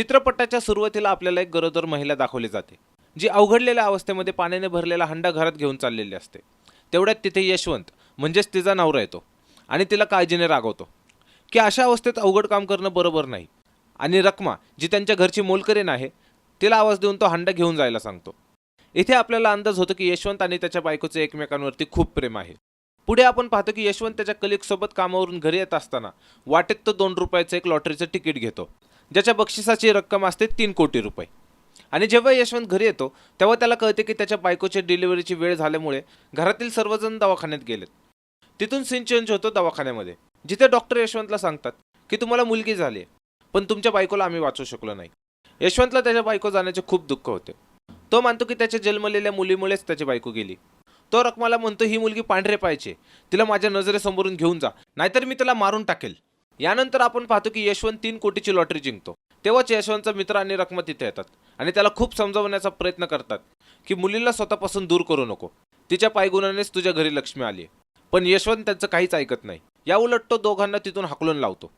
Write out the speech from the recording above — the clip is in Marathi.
चित्रपटाच्या सुरुवातीला आपल्याला एक गरोदर महिला दाखवली जाते जी अवघडलेल्या अवस्थेमध्ये पाण्याने भरलेला हंडा घरात घेऊन चाललेली असते. तेवढ्यात तिथे यशवंत म्हणजेच तिचा नवरा येतो आणि तिला काळजीने रागवतो की अशा अवस्थेत अवघड काम करणं बरोबर नाही. आणि रकमा जी त्यांच्या घरची मोलकरीण आहे तिला आवाज देऊन तो हंडा घेऊन जायला सांगतो. इथे आपल्याला अंदाज होतो की यशवंत आणि त्याच्या बायकोचे एकमेकांवरती खूप प्रेम आहे. पुढे आपण पाहतो की यशवंत त्याच्या कलिकसोबत कामावरून घरी येत असताना वाटेत तो दोन रुपयाचं एक लॉटरीचं तिकीट घेतो. ज्याच्या बक्षिसाची रक्कम असते तीन कोटी रुपये. आणि जेव्हा यशवंत घरी येतो तेव्हा त्याला कळते की त्याच्या बायकोची डिलिव्हरीची वेळ झाल्यामुळे घरातील सर्वजण दवाखान्यात गेलेत. तिथून सीन चेंज होतो दवाखान्यामध्ये जिथे डॉक्टर यशवंतला सांगतात की तुम्हाला मुलगी झाली आहे पण तुमच्या बायकोला आम्ही वाचवू शकलो नाही. यशवंतला त्याच्या बायको जाण्याचे खूप दुःख होते. तो मानतो की त्याच्या जन्मलेल्या मुलीमुळेच त्याची बायको गेली. तो रकमाला म्हणतो ही मुलगी पांढरे पाहिजे तिला माझ्या नजरेसमोरून घेऊन जा नाहीतर मी तिला मारून टाकेल. यानंतर आपण पाहतो की यशवंत तीन कोटीची लॉटरी जिंकतो. तेव्हाच यशवंतचा मित्र आणि रकमा तिथे येतात. आणि त्याला खूप समजावण्याचा प्रयत्न करतात की मुलीला स्वतःपासून दूर करू नको. तिच्या पायगुणानेच तुझ्या घरी लक्ष्मी आली पण यशवंत त्यांचं काहीच ऐकत नाही. या उलट तो दोघांना तिथून हाकलून लावतो.